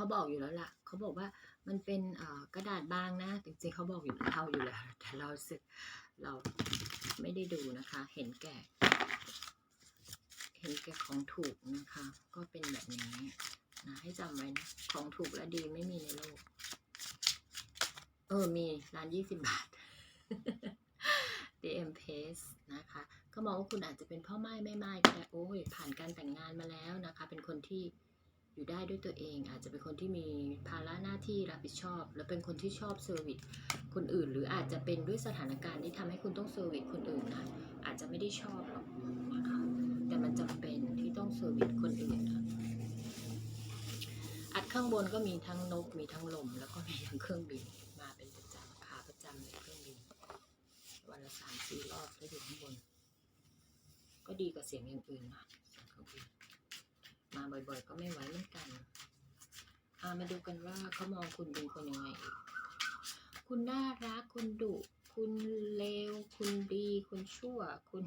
เขาบอกอยู่แล้วล่ะ เขาบอกว่ามันเป็นกระดาษบางนะ จริงๆเขาบอกอยู่เราอยู่แล้ว แต่เราสึกเราไม่ได้ดูนะคะ เห็นแก่ เห็นแก่ของถูกนะคะ ก็เป็นแบบนี้นะให้จำไว้นะ ของถูกและดีไม่มีในโลก เออ มีร้านยี่สิบบาท DM Pace นะคะ ก็มองว่าคุณอาจจะเป็นพ่อไม้แม่ไม้ก็ได้โอ้ยผ่านการแต่งงานมาแล้วนะคะ เป็นคนที่ อยู่ได้ด้วยตัวเอง อาจจะเป็นคนที่มีภาระหน้าที่รับผิดชอบ แล้วเป็นคนที่ชอบเซอร์วิสคนอื่น หรืออาจจะเป็นด้วยสถานการณ์ที่ทำให้คุณต้องเซอร์วิสคนอื่นนะอาจจะไม่ได้ชอบหรอกนะคะแต่มันจำเป็นที่ต้องเซอร์วิสคนอื่นนะอัดข้างบนก็มีทั้งนกมีทั้งลม แล้วก็มีทั้งเครื่องบินมาเป็นประจำขาประจำเลยเครื่องบินวันละสามสี่รอบก็อยู่ข้างบน ก็ดีกว่าเสียงอย่างอื่นนะเสียงเครื่องบิน มาบ่อยๆ ก็ไม่ไหวเหมือนกันอามาดูกันว่าเขามองคุณเป็นคนยังไงอีกคุณน่ารัก คุณดุ คุณเลว คุณดี คุณชั่ว คุณ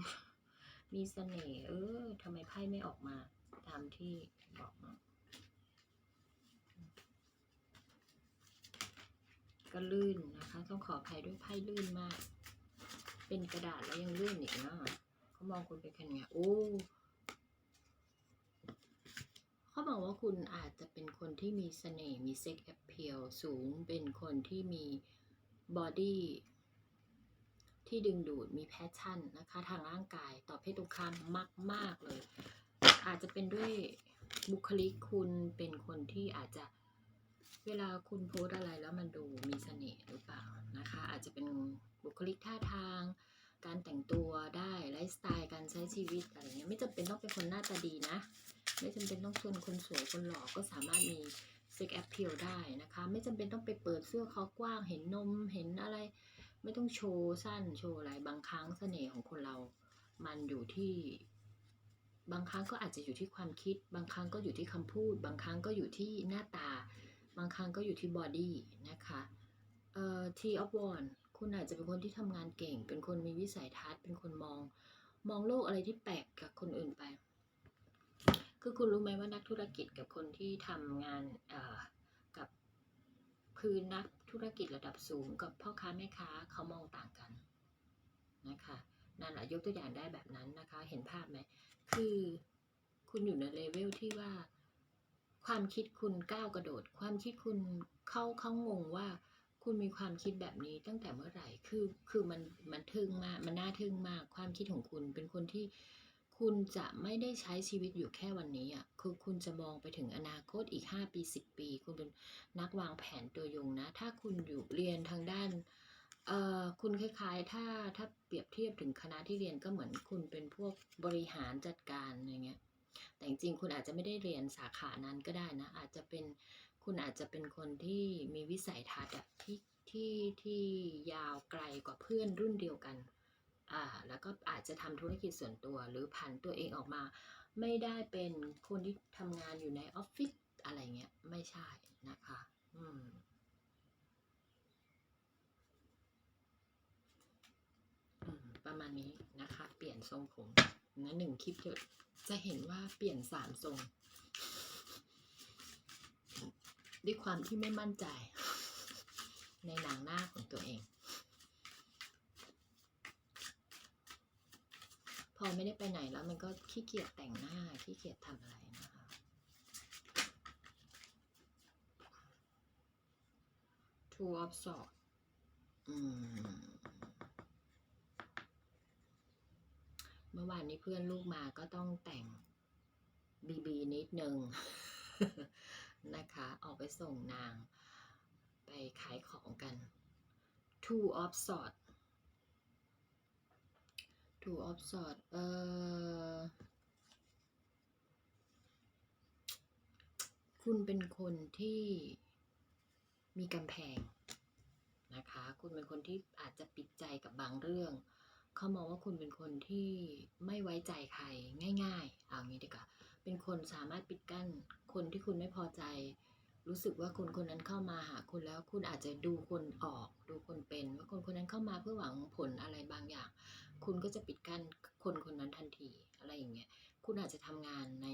มีเสน่ห์ เออทำไมไพ่ไม่ออกมา ตามที่บอกมา ก็ลื่นนะคะ ต้องขออภัยด้วยไพ่ลื่นมาก เป็นกระดาษแล้วยังลื่นอีกนะเขามองคุณเป็นแค่ไง โอ้ เขาบอกว่าคุณอาจจะเป็นคนที่มีเสน่ห์มีเซ็กแอพเพียลสูง เป็นคนที่มีบอดี้ที่ดึงดูดมีแพชชั่นนะคะทางร่างกายต่อเพศตรงข้ามมาก ๆ เลย อาจจะเป็นด้วยบุคลิกคุณเป็นคนที่อาจจะเวลาคุณโพสอะไรแล้วมันดูมีเสน่ห์หรือเปล่านะคะ อาจจะเป็นบุคลิกท่าทาง การแต่งตัวได้ไลฟ์สไตล์การใช้ชีวิตอะไรเงี้ยไม่จำเป็นต้องเป็นคนหน้าตาดีนะ ไม่จำเป็นต้องชวนคนสวยคนหล่อก็สามารถมีเซ็กแอพเพีลได้นะคะ ไม่จำเป็นต้องไปเปิดเสื้อเขากว้างเห็นนมเห็นอะไร ไม่ต้องโชว์สั้นโชว์อะไรบางครั้งเสน่ห์ของคนเรา มันอยู่ที่ บางครั้งก็อาจจะอยู่ที่ความคิด บางครั้งก็อยู่ที่คำพูด บางครั้งก็อยู่ที่หน้าตา บางครั้งก็อยู่ที่บอดี้นะคะเอ่อ T of Wands คุณอาจจะเป็นคนที่ทำงานเก่ง เป็นคนมีวิสัยทัศน์เป็นคนมอง มองโลกอะไรที่แปลกกับคนอื่นไป คือคุณรู้ไหมว่านักธุรกิจกับคนที่ทำงานเอ่อกับคือนักธุรกิจระดับสูงกับพ่อค้าแม่ค้าเขามองต่างกันนะคะนั่นแหละยกตัวอย่างได้แบบนั้นนะคะ เห็นภาพไหมคือคุณอยู่ในเลเวลที่ว่า ความคิดคุณก้าวกระโดด ความคิดคุณเข้าเข้างงว่าคุณมีความคิดแบบนี้ตั้งแต่เมื่อไหร่ คือ คือมัน มันทึ่งมาก มันน่าทึ่งมาก ความคิดของคุณเป็นคนที่ คุณจะไม่ได้ใช้ชีวิตอยู่แค่วันนี้อะคือคุณจะมองไปถึงอนาคตอีก 5 ปี 10 ปี คุณเป็นนักวางแผนตัวยงนะ ถ้าคุณอยู่เรียนทางด้านเอ่อคุณคล้าย ๆ ถ้าถ้าเปรียบเทียบถึงคณะที่เรียนก็เหมือนคุณเป็นพวกบริหารจัดการอะไรเงี้ยแต่จริงๆคุณอาจจะไม่ได้เรียนสาขานั้นก็ได้นะ อาจจะเป็นคุณอาจจะเป็นคนที่มีวิสัยทัศน์ที่ที่ที่ยาวไกลกว่าเพื่อนรุ่นเดียวกัน แล้วก็อาจจะทำธุรกิจส่วนตัว หรือผันตัวเองออกมา ไม่ได้เป็นคนที่ทำงานอยู่ในออฟฟิศอะไรเงี้ยไม่ใช่นะคะ อืมอืมประมาณนี้นะคะ เปลี่ยนทรงผมนะหนึ่งคลิปจะจะเห็นว่าเปลี่ยนสามทรง ด้วยความที่ไม่มั่นใจ ในหนังหน้าของตัวเอง พอไม่ได้ไปไหนแล้ว มันก็ขี้เกียจแต่งหน้าขี้เกียจทำอะไรนะคะ Two of Swords อืมเมื่อวานนี้เพื่อนลูกมาก็ต้องแต่งบีบีนิดนึงนะคะ ออกไปส่งนางไปขายของกัน Two of Swords Two of Swords เออคุณเป็นคนที่มีกำแพงนะคะ คุณเป็นคนที่อาจจะปิดใจกับบางเรื่อง เขามองว่าคุณเป็นคนที่ไม่ไว้ใจใครง่าย ๆ เอางี้ดีกว่า เป็นคนสามารถปิดกั้นคนที่คุณไม่พอใจ รู้สึกว่าคนคนนั้นเข้ามาหาคุณแล้ว คุณอาจจะดูคนออก ดูคนเป็นว่าคนคนนั้นเข้ามาเพื่อหวังผลอะไรบางอย่าง คุณก็จะปิดกั้นคนคนนั้นทันทีอะไรอย่างเงี้ยคุณอาจจะทำงานใน